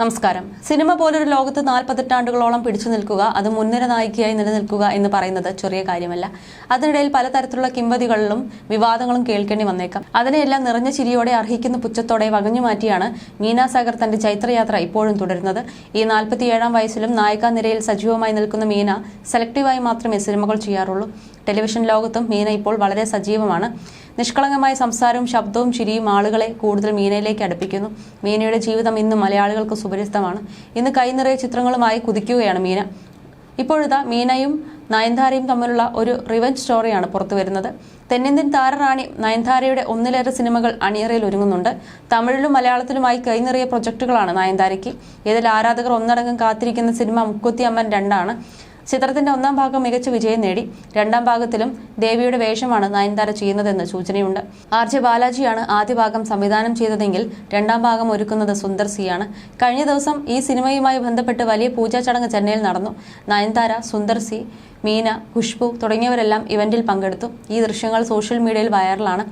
നമസ്കാരം. സിനിമ പോലൊരു ലോകത്ത് നാൽപ്പത്തെട്ടാണ്ടുകളോളം പിടിച്ചു നിൽക്കുക അത് മുൻനിര നായികയായി നിലനിൽക്കുക എന്ന് പറയുന്നത് ചെറിയ കാര്യമല്ല. അതിനിടയിൽ പലതരത്തിലുള്ള കിംവതികളിലും വിവാദങ്ങളും കേൾക്കേണ്ടി വന്നേക്കാം. അതിനെയെല്ലാം നിറഞ്ഞ ചിരിയോടെ അർഹിക്കുന്ന പുച്ഛത്തോടെ വകഞ്ഞു മാറ്റിയാണ് മീന സാഗർ തന്റെ ചൈത്രയാത്ര ഇപ്പോഴും തുടരുന്നത്. ഈ നാൽപ്പത്തിയേഴാം വയസ്സിലും നായികാ നിരയിൽ സജീവമായി നിൽക്കുന്ന മീന സെലക്ടീവായി മാത്രമേ സിനിമകൾ ചെയ്യാറുള്ളൂ. ടെലിവിഷൻ ലോകത്തും മീന ഇപ്പോൾ വളരെ സജീവമാണ്. നിഷ്കളങ്കമായ സംസാരവും ശബ്ദവും ചിരിയും ആളുകളെ കൂടുതൽ മീനയിലേക്ക് അടുപ്പിക്കുന്നു. മീനയുടെ ജീവിതം ഇന്ന് മലയാളികൾക്ക് സുപരിചിതമാണ്. ഇന്ന് കൈനിറയ ചിത്രങ്ങളുമായി കുതിക്കുകയാണ് മീന. ഇപ്പോഴിതാ മീനയും നയൻതാരയും തമ്മിലുള്ള ഒരു റിവഞ്ച് സ്റ്റോറിയാണ് പുറത്തുവരുന്നത്. തെന്നിന്ത്യൻ താരറാണി നയൻതാരയുടെ ഒന്നിലേറെ സിനിമകൾ അണിയറയിൽ ഒരുങ്ങുന്നുണ്ട്. തമിഴിലും മലയാളത്തിലുമായി കൈനിറിയ പ്രൊജക്ടുകളാണ് നയൻതാരയ്ക്ക്. ഇതിൽ ആരാധകർ ഒന്നടങ്കം കാത്തിരിക്കുന്ന സിനിമ മുക്കുത്തി അമ്മൻ രണ്ടാണ്. ചിത്രത്തിന്റെ ഒന്നാം ഭാഗം മികച്ച വിജയം നേടി. രണ്ടാം ഭാഗത്തിലും ദേവിയുടെ വേഷമാണ് നയൻതാര ചെയ്യുന്നതെന്ന് സൂചനയുണ്ട്. ആർ ജെ ബാലാജിയാണ് ആദ്യ ഭാഗം സംവിധാനം ചെയ്തതെങ്കിൽ രണ്ടാം ഭാഗം ഒരുക്കുന്നത് സുന്ദർ സിയാണ്. കഴിഞ്ഞ ദിവസം ഈ സിനിമയുമായി ബന്ധപ്പെട്ട് വലിയ പൂജാ ചടങ്ങ് ചെന്നൈയിൽ നടന്നു. നയൻതാര സുന്ദർ സി മീന ഖുഷ്ബു തുടങ്ങിയവരെല്ലാം ഇവന്റിൽ പങ്കെടുത്തു. ഈ ദൃശ്യങ്ങൾ സോഷ്യൽ മീഡിയയിൽ വൈറലാണ്.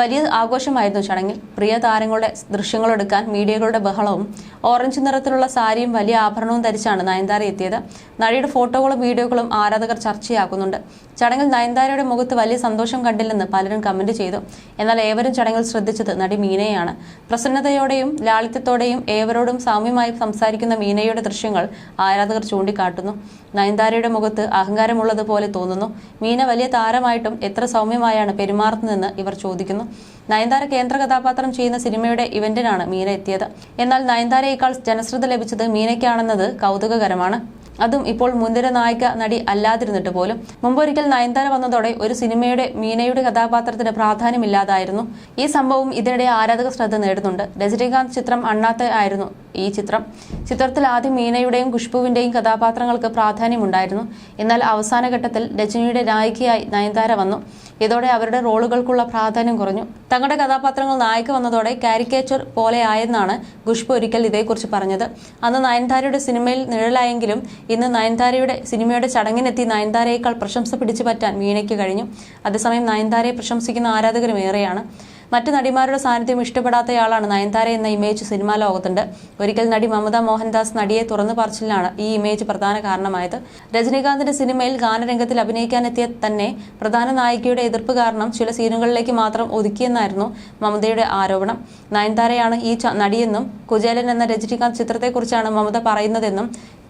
വലിയ ആഘോഷമായിരുന്നു ചടങ്ങിൽ. പ്രിയ താരങ്ങളുടെ ദൃശ്യങ്ങളെടുക്കാൻ മീഡിയകളുടെ ബഹളവും ഓറഞ്ച് നിറത്തിലുള്ള സാരിയും വലിയ ആഭരണവും ധരിച്ചാണ് നയൻതാര എത്തിയത്. നടിയുടെ ഫോട്ടോകളും വീഡിയോകളും ആരാധകർ ചർച്ചയാക്കുന്നുണ്ട്. ചടങ്ങിൽ നയൻതാരയുടെ മുഖത്ത് വലിയ സന്തോഷം കണ്ടില്ലെന്ന് പലരും കമന്റ് ചെയ്തു. എന്നാൽ ഏവരും ചടങ്ങിൽ ശ്രദ്ധിച്ചത് നടി മീനയാണ്. പ്രസന്നതയോടെയും ലാളിത്യത്തോടെയും ഏവരോടും സാമ്യമായി സംസാരിക്കുന്ന മീനയുടെ ദൃശ്യങ്ങൾ ആരാധകർ ചൂണ്ടിക്കാട്ടുന്നു. നയൻതാരയുടെ മുഖത്ത് അഹങ്കാരമുള്ളതുപോലെ തോന്നുന്നു. മീന വലിയ താരമായിട്ടും എത്ര സൗമ്യമായാണ് പെരുമാറുന്നതെന്ന് ഇവർ ചോദിക്കുന്നു. നയൻതാര കേന്ദ്ര കഥാപാത്രം ചെയ്യുന്ന സിനിമയുടെ ഇവന്റിനാണ് മീന എത്തിയത്. എന്നാൽ നയൻതാരയേക്കാൾ ജനശ്രദ്ധ ലഭിച്ചത് മീനയ്ക്കാണെന്നത് കൗതുകകരമാണ്. അതും ഇപ്പോൾ മുൻനിര നായിക നടി അല്ലാതിരുന്നിട്ട് പോലും. മുമ്പൊരിക്കൽ നയൻതാര വന്നതോടെ ഒരു സിനിമയുടെ മീനയുടെ കഥാപാത്രത്തിന് പ്രാധാന്യമില്ലാതായിരുന്നു. ഈ സംഭവം ഇതിനിടെ ആരാധക ശ്രദ്ധ നേടുന്നുണ്ട്. രജനീകാന്ത് ചിത്രം അണ്ണാത്ത ആയിരുന്നു ഈ ചിത്രം. ചിത്രത്തിൽ ആദ്യം മീനയുടെയും ഖുഷ്ബുവിന്റെയും കഥാപാത്രങ്ങൾക്ക് പ്രാധാന്യമുണ്ടായിരുന്നു. എന്നാൽ അവസാന ഘട്ടത്തിൽ രജനിയുടെ നായികയായി നയൻതാര വന്നു. ഇതോടെ അവരുടെ റോളുകൾക്കുള്ള പ്രാധാന്യം കുറഞ്ഞു. തങ്ങളുടെ കഥാപാത്രങ്ങൾ നായിക വന്നതോടെ കാരിക്കേച്ചർ പോലെ ആയെന്നാണ് ഖുഷ്ബു ഒരിക്കൽ ഇതേക്കുറിച്ച് പറഞ്ഞത്. അന്ന് നയൻതാരയുടെ സിനിമയിൽ നിഴലായെങ്കിലും ഇന്ന് നയൻതാരയുടെ സിനിമയുടെ ചടങ്ങിനെത്തി നയൻതാരയേക്കാൾ പ്രശംസ പിടിച്ചു പറ്റാൻ മീനയ്ക്ക് കഴിഞ്ഞു. അതേസമയം നയൻതാരയെ പ്രശംസിക്കുന്ന ആരാധകരും ഏറെയാണ്. മറ്റു നടിമാരുടെ സാന്നിധ്യം ഇഷ്ടപ്പെടാത്തയാളാണ് നയൻതാര എന്ന ഇമേജ് സിനിമാ ലോകത്തുണ്ട്. ഒരിക്കൽ നടി മമത മോഹൻദാസ് നടിയെ തുറന്നു പറച്ചിലാണ് ഈ ഇമേജ് പ്രധാന കാരണമായത്. രജനീകാന്തിന്റെ സിനിമയിൽ ഗാനരംഗത്തിൽ അഭിനയിക്കാനെത്തിയ തന്നെ പ്രധാന നായികയുടെ എതിർപ്പ് കാരണം ചില സീനുകളിലേക്ക് മാത്രം ഒതുക്കിയെന്നായിരുന്നു മമതയുടെ ആരോപണം. നയൻതാരയാണ് ഈ നടിയെന്നും കുചേലൻ എന്ന രജനീകാന്ത് ചിത്രത്തെക്കുറിച്ചാണ് മമത പറയുന്നതെന്നും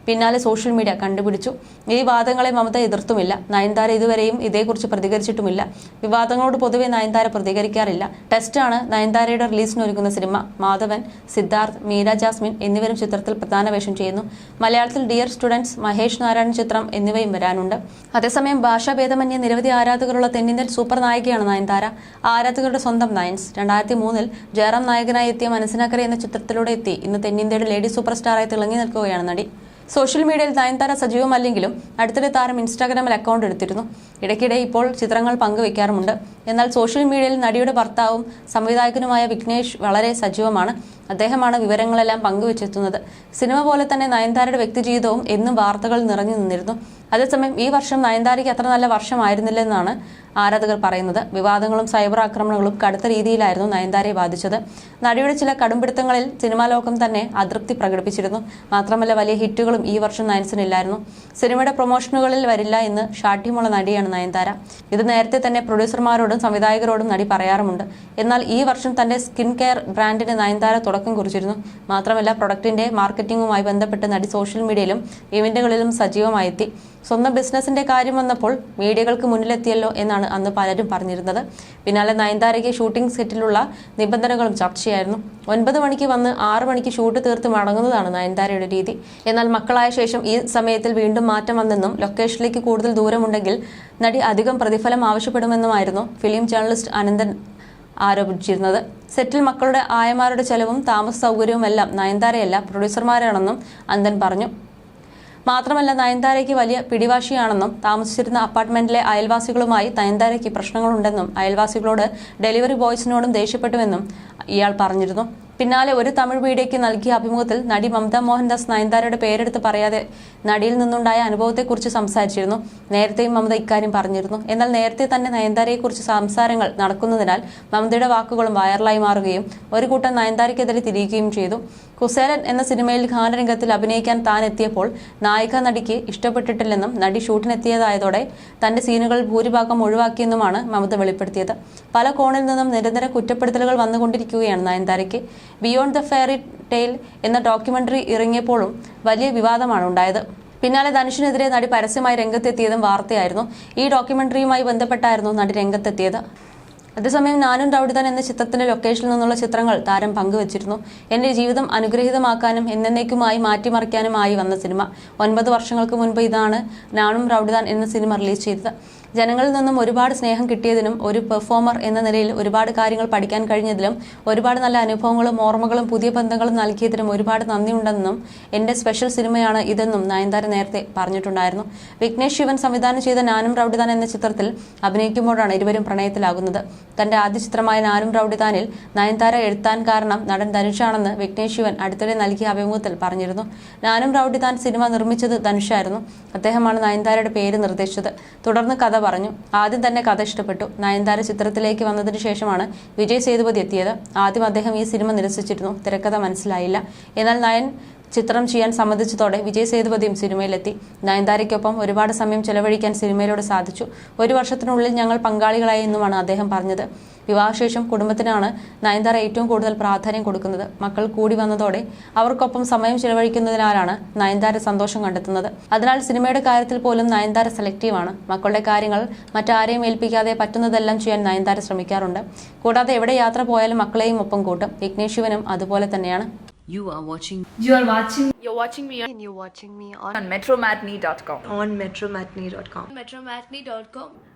പിന്നാലെ സോഷ്യൽ മീഡിയ കണ്ടുപിടിച്ചു. ഈ വാദങ്ങളെ മമത എതിർത്തുമില്ല. നയൻതാര ഇതുവരെയും ഇതേക്കുറിച്ച് പ്രതികരിച്ചിട്ടുമില്ല. വിവാദങ്ങളോട് പൊതുവെ നയൻതാര പ്രതികരിക്കാറില്ല. ടെസ്റ്റാണ് നയൻതാരയുടെ റിലീസിന് ഒരുങ്ങുന്ന സിനിമ മാധവൻ സിദ്ധാർത്ഥ് മീര ജാസ്മിൻ എന്നിവരും ചിത്രത്തിൽ പ്രധാന വേഷം ചെയ്യുന്നു. മലയാളത്തിൽ ഡിയർ സ്റ്റുഡൻസ് മഹേഷ് നാരായണൻ ചിത്രം എന്നിവയും വരാനുണ്ട്. അതേസമയം ഭാഷാഭേദമന്യേ നിരവധി ആരാധകരുള്ള തെന്നിന്ത്യൻ സൂപ്പർ നായികയാണ് നയൻതാര. ആരാധകരുടെ സ്വന്തം നയൻസ്. രണ്ടായിരത്തി മൂന്നിൽ ജയറാം നായകനായി എത്തിയ മനസ്സിനാക്കര എന്ന ചിത്രത്തിലൂടെ എത്തി. ഇന്ന് തെന്നിന്ത്യയുടെ ലേഡി സൂപ്പർ സ്റ്റാറായി തിളങ്ങി നിൽക്കുകയാണ് നടി. സോഷ്യൽ മീഡിയയിൽ നയൻതാര സജീവമല്ലെങ്കിലും അടുത്തിടെ താരം ഇൻസ്റ്റാഗ്രാമിൽ അക്കൗണ്ട് എടുത്തിരുന്നു. ഇടയ്ക്കിടെ ഇപ്പോൾ ചിത്രങ്ങൾ പങ്കുവെക്കാറുമുണ്ട്. എന്നാൽ സോഷ്യൽ മീഡിയയിൽ നടിയുടെ ഭർത്താവും സംവിധായകനുമായ വിഘ്നേഷ് വളരെ സജീവമാണ്. അദ്ദേഹമാണ് വിവരങ്ങളെല്ലാം പങ്കുവെച്ചെത്തുന്നത്. സിനിമ പോലെ തന്നെ നയൻതാരയുടെ വ്യക്തിജീവിതവും എന്നും വാർത്തകൾ നിറഞ്ഞു നിന്നിരുന്നു. അതേസമയം ഈ വർഷം നയൻതാരയ്ക്ക് അത്ര നല്ല വർഷമായിരുന്നില്ലെന്നാണ് ആരാധകർ പറയുന്നത്. വിവാദങ്ങളും സൈബർ ആക്രമണങ്ങളും കടുത്ത രീതിയിലായിരുന്നു നയൻതാരയെ ബാധിച്ചത്. നടിയുടെ ചില കടുംപിടുത്തങ്ങളിൽ സിനിമാ ലോകം തന്നെ അതൃപ്തി പ്രകടിപ്പിച്ചിരുന്നു. മാത്രമല്ല വലിയ ഹിറ്റുകളും ഈ വർഷം നയൻസിനില്ലായിരുന്നു. സിനിമയുടെ പ്രൊമോഷനുകളിൽ വരില്ല എന്ന് ഷാഠ്യമുള്ള നടിയാണ് നയൻതാര. ഇത് നേരത്തെ തന്നെ പ്രൊഡ്യൂസർമാരോടും സംവിധായകരോടും നടി പറയാറുമുണ്ട്. എന്നാൽ ഈ വർഷം തന്റെ സ്കിൻ കെയർ ബ്രാൻഡിന് നയൻതാര തുടക്കം കുറിച്ചിരുന്നു. മാത്രമല്ല പ്രൊഡക്റ്റിന്റെ മാർക്കറ്റിംഗുമായി ബന്ധപ്പെട്ട് നടി സോഷ്യൽ മീഡിയയിലും ഇവന്റുകളിലും സജീവമായി എത്തി സ്വന്തം ബിസിനസിന്റെ കാര്യം വന്നപ്പോൾ മീഡിയകൾക്ക് മുന്നിലെത്തിയല്ലോ എന്നാണ് അന്ന് പലരും പറഞ്ഞിരുന്നത്. പിന്നാലെ നയൻതാരയ്ക്ക് ഷൂട്ടിംഗ് സെറ്റിലുള്ള നിബന്ധനകളും ചർച്ചയായിരുന്നു. ഒൻപത് മണിക്ക് വന്ന് ആറ് മണിക്ക് ഷൂട്ട് തീർത്ത് മടങ്ങുന്നതാണ് നയൻതാരയുടെ രീതി. എന്നാൽ മക്കളായ ശേഷം ഈ സമയത്തിൽ വീണ്ടും മാറ്റം വന്നെന്നും ലൊക്കേഷനിലേക്ക് കൂടുതൽ ദൂരമുണ്ടെങ്കിൽ നടി അധികം പ്രതിഫലം ആവശ്യപ്പെടുമെന്നുമായിരുന്നു ഫിലിം ജേർണലിസ്റ്റ് അനന്തൻ ആരോപിച്ചിരുന്നത്. സെറ്റിൽ മക്കളുടെ ആയമാരുടെ ചെലവും താമസ സൗകര്യവുമെല്ലാം നയൻതാരയല്ല പ്രൊഡ്യൂസർമാരാണെന്നും അന്തൻ പറഞ്ഞു. മാത്രമല്ല നയൻതാരയ്ക്ക് വലിയ പിടിവാശിയാണെന്നും താമസിച്ചിരുന്ന അപ്പാർട്ട്മെന്റിലെ അയൽവാസികളുമായി നയൻതാരയ്ക്ക് പ്രശ്നങ്ങളുണ്ടെന്നും അയൽവാസികളോട് ഡെലിവറി ബോയ്സിനോടും ദേഷ്യപ്പെട്ടുവെന്നും ഇയാൾ പറഞ്ഞിരുന്നു. പിന്നാലെ ഒരു തമിഴ് മീഡിയയ്ക്ക് നൽകിയ അഭിമുഖത്തിൽ നടി മമത മോഹൻദാസ് നയൻതാരയുടെ പേരെടുത്ത് പറയാതെ നടിയിൽ നിന്നുണ്ടായ അനുഭവത്തെക്കുറിച്ച് സംസാരിച്ചിരുന്നു. നേരത്തെയും മമത ഇക്കാര്യം പറഞ്ഞിരുന്നു. എന്നാൽ നേരത്തെ തന്നെ നയൻതാരയെക്കുറിച്ച് സംസാരങ്ങൾ നടക്കുന്നതിനാൽ മമതയുടെ വാക്കുകളും വൈറലായി മാറുകയും ഒരു കൂട്ടം നയൻതാരയ്ക്കെതിരെ തിരിയുകയും ചെയ്തു. കുസേലൻ എന്ന സിനിമയിൽ ഗാനരംഗത്തിൽ അഭിനയിക്കാൻ താൻ എത്തിയപ്പോൾ നായിക നടിക്ക് ഇഷ്ടപ്പെട്ടിട്ടില്ലെന്നും നടി ഷൂട്ടിനെത്തിയതായതോടെ തന്റെ സീനുകൾ ഭൂരിഭാഗം ഒഴിവാക്കിയെന്നുമാണ് മമത വെളിപ്പെടുത്തിയത്. പല കോണിൽ നിന്നും നിരന്തര കുറ്റപ്പെടുത്തലുകൾ വന്നുകൊണ്ടിരിക്കുകയാണ് നയൻതാരയ്ക്ക്. ബിയോണ്ട് ദ ഫെയറി ടെയിൽ എന്ന ഡോക്യുമെന്ററി ഇറങ്ങിയപ്പോഴും വലിയ വിവാദമാണ് ഉണ്ടായത്. പിന്നാലെ ധനുഷിനെതിരെ നടി പരസ്യമായി രംഗത്തെത്തിയതും വാർത്തയായിരുന്നു. ഈ ഡോക്യുമെന്ററിയുമായി ബന്ധപ്പെട്ടായിരുന്നു നടി രംഗത്തെത്തിയത്. അതേസമയം നാനും റൗഡിതൻ എന്ന ചിത്രത്തിന്റെ ലൊക്കേഷനിൽ നിന്നുള്ള ചിത്രങ്ങൾ താരം പങ്കുവച്ചിരുന്നു. എന്റെ ജീവിതം അനുഗ്രഹീതമാക്കാനും എന്നേക്കുമായി മാറ്റിമറിക്കാനുമായി വന്ന സിനിമ. ഒൻപത് വർഷങ്ങൾക്ക് മുൻപ് ഇതാണ് നാനും റൗഡിതാൻ എന്ന സിനിമ റിലീസ് ചെയ്തത്. ജനങ്ങളിൽ നിന്നും ഒരുപാട് സ്നേഹം കിട്ടിയതിനും ഒരു പെർഫോമർ എന്ന നിലയിൽ ഒരുപാട് കാര്യങ്ങൾ പഠിക്കാൻ കഴിഞ്ഞതിലും ഒരുപാട് നല്ല അനുഭവങ്ങളും ഓർമ്മകളും പുതിയ ബന്ധങ്ങളും നൽകിയതിനും ഒരുപാട് നന്ദിയുണ്ടെന്നും എന്റെ സ്പെഷ്യൽ സിനിമയാണ് ഇതെന്നും നയൻതാര നേരത്തെ പറഞ്ഞിട്ടുണ്ടായിരുന്നു. വിഘ്നേഷ് ശിവൻ സംവിധാനം ചെയ്ത നാനും റൗഡിതാൻ എന്ന ചിത്രത്തിൽ അഭിനയിക്കുമ്പോഴാണ് ഇരുവരും പ്രണയത്തിലാകുന്നത്. തന്റെ ആദ്യ ചിത്രമായ നാനും റൗഡിതാനിൽ നയൻതാര എഴുത്താൻ കാരണം നടൻ ധനുഷാണെന്ന് വിഘ്നേഷ് ശിവൻ അടുത്തിടെ നൽകിയ അഭിമുഖത്തിൽ പറഞ്ഞിരുന്നു. നാനും റൗഡിതാൻ സിനിമ നിർമ്മിച്ചത് ധനുഷായിരുന്നു. അദ്ദേഹമാണ് നയൻതാരയുടെ പേര് നിർദ്ദേശിച്ചത്. തുടർന്ന് കഥ പറഞ്ഞു. ആദ്യം തന്നെ കഥ ഇഷ്ടപ്പെട്ടു. നയൻതാര ചിത്രത്തിലേക്ക് വന്നതിന് ശേഷമാണ് വിജയ് സേതുപതി എത്തിയത്. ആദ്യം അദ്ദേഹം ഈ സിനിമ നിരസിച്ചിരുന്നു. തിരക്കഥ മനസ്സിലായില്ല. എന്നാൽ നയൻ ചിത്രം ചെയ്യാൻ സമ്മതിച്ചതോടെ വിജയ് സേതുപതിയും സിനിമയിലെത്തി. നയൻതാരയ്ക്കൊപ്പം ഒരുപാട് സമയം ചെലവഴിക്കാൻ സിനിമയിലൂടെ സാധിച്ചു. ഒരു വർഷത്തിനുള്ളിൽ ഞങ്ങൾ പങ്കാളികളായി എന്നുമാണ് അദ്ദേഹം പറഞ്ഞത്. വിവാഹശേഷം കുടുംബത്തിനാണ് നയൻതാര ഏറ്റവും കൂടുതൽ പ്രാധാന്യം കൊടുക്കുന്നത് മക്കൾ കൂടി വന്നതോടെ അവർക്കൊപ്പം സമയം ചെലവഴിക്കുന്നതിനാലാണ് നയൻതാര സന്തോഷം കണ്ടെത്തുന്നത് അതിനാൽ സിനിമയുടെ കാര്യത്തിൽ പോലും നയൻതാര സെലക്റ്റീവാണ് മക്കളുടെ കാര്യങ്ങൾ മറ്റാരെയും ഏൽപ്പിക്കാതെ പറ്റുന്നതെല്ലാം ചെയ്യാൻ നയൻതാര ശ്രമിക്കാറുണ്ട് കൂടാതെ എവിടെ യാത്ര പോയാലും മക്കളെയും ഒപ്പം കൂട്ടും വിഘ്നേഷ് ശിവനും അതുപോലെ തന്നെയാണ് You are watching You are watching You're watching me on, and you're watching me on, on metromatney.com. on metromatney.com. metromatney.com.